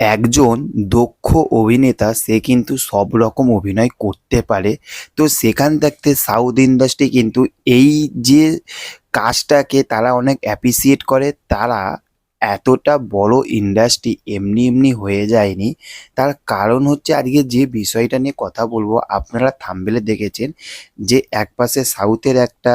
একজন দক্ষ অভিনেতা, সে কিন্তু সব রকম অভিনয় করতে পারে। তো সেখান থাকতে সাউথ ইন্ডাস্ট্রি কিন্তু এই যে কাজটাকে তারা অনেক অ্যাপ্রিসিয়েট করে, তারা এতটা বড় ইন্ডাস্ট্রি এমনি এমনি হয়ে যায়নি। তার কারণ হচ্ছে আজকে যে বিষয়টা নিয়ে কথা বলব, আপনারা থাম্বেলে দেখেছেন যে একপাশে সাউথের একটা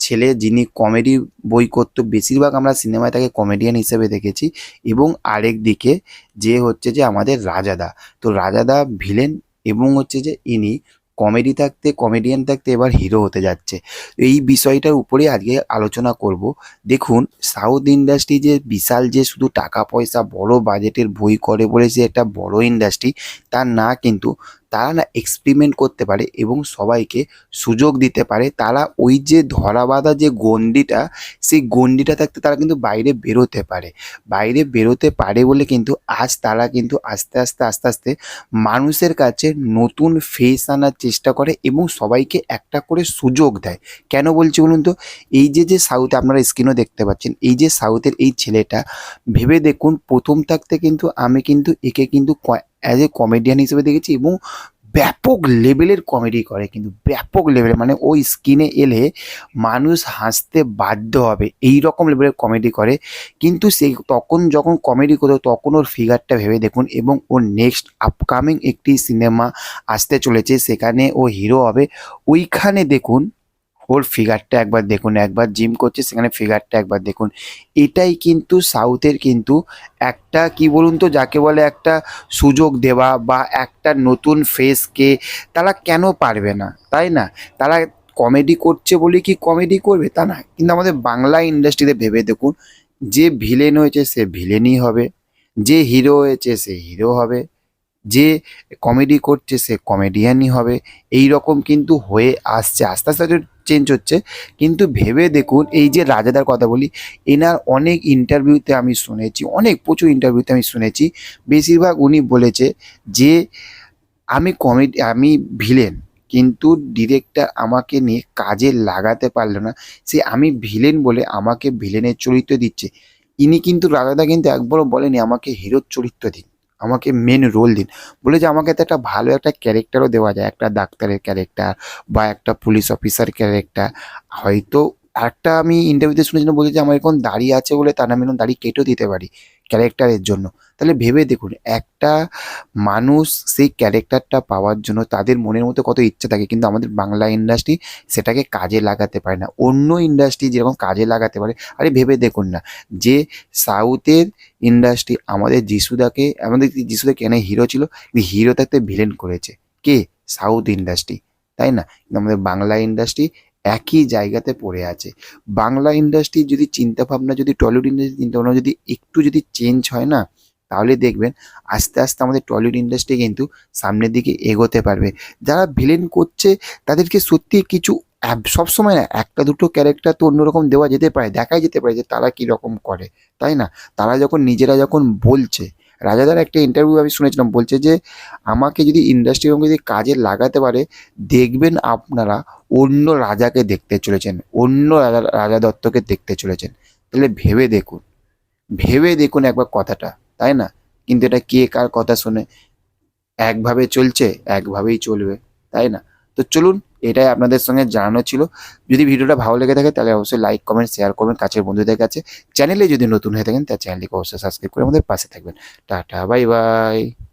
ছেলে যিনি কমেডি বই করতো, বেশিরভাগ আমরা সিনেমায় তাকে কমেডিয়ান হিসেবে দেখেছি এবং আরেক দিকে যে হচ্ছে যে আমাদের রাজাদা। তো রাজাদা ভিলেন এবং হচ্ছে যে ইনি কমেডি থাকতে কমেডিয়ান থাকতে এবার হিরো হতে যাচ্ছে। এই বিষয়টার উপরে আজকে আলোচনা করব। দেখুন সাউথ ইন্ডাস্ট্রি যে বিশাল যে শুধু টাকা পয়সা বড় বাজেটের বই করে বলে যে একটা বড় ইন্ডাস্ট্রি তার না কিন্তু তারা না এক্সপেরিমেন্ট করতে পারে এবং সবাইকে সুযোগ দিতে পারে। তারা ওই যে ধরা বাঁধা যে গণ্ডিটা, সেই গণ্ডিটা থাকতে তারা কিন্তু বাইরে বেরোতে পারে। বাইরে বেরোতে পারে বলে কিন্তু আজ তারা কিন্তু আস্তে আস্তে আস্তে আস্তে মানুষের কাছে নতুন ফেস আনার চেষ্টা করে এবং সবাইকে একটা করে সুযোগ দেয়। কেন বলছি বলুন তো? এই যে যে সাউথে আপনারা স্ক্রিনও দেখতে পাচ্ছেন, এই যে সাউথের এই ছেলেটা, ভেবে দেখুন প্রথম থাকতে কিন্তু আমি কিন্তু একে কিন্তু অ্যাজ এ কমেডিয়ান হিসেবে দেখেছি এবং ব্যাপক লেভেলের কমেডি করে, কিন্তু ব্যাপক লেভেলে মানে ওই স্ক্রিনে এলে মানুষ হাসতে বাধ্য হবে এই রকম লেভেলের কমেডি করে। কিন্তু সেই তখন যখন কমেডি করতো, তখন ওর ফিগারটা ভেবে দেখুন এবং ওর নেক্সট আপকামিং একটি সিনেমা আসতে চলেছে, সেখানে ও হিরো হবে। ওইখানে দেখুন ওর ফিগারটা একবার দেখুন, একবার জিম করছে, সেখানে ফিগারটা একবার দেখুন। এটাই কিন্তু সাউথের কিন্তু একটা কি বলুন তো, যাকে বলে একটা সুযোগ দেওয়া বা একটা নতুন ফেসকে তারা কেন পারবে না, তাই না? তারা কমেডি করছে বলে কি কমেডি করবে? তা না, কিন্তু আমাদের বাংলা ইন্ডাস্ট্রিতে ভেবে দেখুন, যে ভিলেন হয়েছে সে ভিলেনই হবে, যে হিরো হয়েছে সে হিরো হবে, যে কমেডি করছে সে কমেডিয়ানই হবে এই রকম কিন্তু হয়ে আসছে। আস্তে আস্তে চেঞ্জ হচ্ছে। কিন্তু ভেবে দেখুন, এই যে রাজাদার কথা বলি, এনার অনেক ইন্টারভিউতে আমি শুনেছি, অনেক প্রচুর ইন্টারভিউতে আমি শুনেছি। বেশিরভাগ উনি বলেছে যে, আমি কমেডি আমি ভিলেন কিন্তু ডিরেক্টর আমাকে নিয়ে কাজে লাগাতে পারল না। সে আমি ভিলেন বলে আমাকে ভিলেনের চরিত্র দিচ্ছে। ইনি কিন্তু রাজাদা কিন্তু একবারও বলেনি, আমাকে হিরোর চরিত্র দিন। আমাকে মেন রোল দিন। বলে যে আমাকে তো একটা ভালো একটা ক্যারেক্টারও দেওয়া যায়, একটা ডাক্তারের ক্যারেক্টার বা একটা পুলিশ অফিসার ক্যারেক্টার হয়তো একটা আমি ইন্টারভিউতে শুনেছিলাম, বলছে যে, আমার এখন দাড়ি আছে বলে তার নামে দাড়ি কেটেও দিতে পারি ক্যারেক্টারের জন্য। তাহলে ভেবে দেখুন, একটা মানুষ সেই ক্যারেক্টারটা পাওয়ার জন্য তাদের মনের মতো কত ইচ্ছা থাকে, কিন্তু আমাদের বাংলা ইন্ডাস্ট্রি সেটাকে কাজে লাগাতে পারে না। অন্য ইন্ডাস্ট্রি যেরকম কাজে লাগাতে পারে, আরে ভেবে দেখুন না, যে সাউথের ইন্ডাস্ট্রি আমাদের যিশুদাকে, আমাদের যিশুদা কেন হিরো ছিল? হিরো থাকতে ভিলেন করেছে। কে? সাউথ ইন্ডাস্ট্রি তাই না? কিন্তু আমাদের বাংলা ইন্ডাস্ট্রি একই জায়গাতে পড়ে আছে। বাংলা ইন্ডাস্ট্রি যদি চিন্তাভাবনা, যদি টলিউড ইন্ডাস্ট্রি চিন্তাভাবনা যদি একটু যদি চেঞ্জ হয় না, তাহলে দেখবেন আস্তে আস্তে আমাদের টলিউড ইন্ডাস্ট্রি কিন্তু সামনের দিকে এগোতে পারবে। যারা ভিলেন করছে, তাদেরকে সত্যি কিছু সবসময় না, একটা দুটো ক্যারেক্টার তো অন্যরকম দেওয়া যেতে পারে, দেখাই যেতে পারে যে তারা কী রকম করে, তাই না? তারা যখন নিজেরা যখন বলছে রাজাদার একটা ইন্টারভিউ আমি শুনেছিলাম, বলছে যে আমাকে যদি ইন্ডাস্ট্রি যদি কাজে লাগাতে পারে, দেখবেন আপনারা অন্য রাজাকে দেখতে চলেছেন, অন্য রাজা রাজা দত্তকে দেখতে চলেছেন। তাহলে ভেবে দেখুন ভেবে দেখুন একবার কথাটা, তাই না? কিন্তু এটা কে কার কথা শুনে? একভাবে চলছে, একভাবেই চলবে, তাই না? তো চলুন এটাই আপনাদের সঙ্গে জানানো ছিল। যদি ভিডিওটা ভালো লেগে থাকে তাহলে অবশ্যই লাইক কমেন্ট শেয়ার করবেন। কাছের বন্ধুদের কাছে। চ্যানেলে যদি নতুন হয়ে থাকেন তার চ্যানেলটিকে অবশ্যই সাবস্ক্রাইব করে আমাদের পাশে থাকবেন। Tata bye bye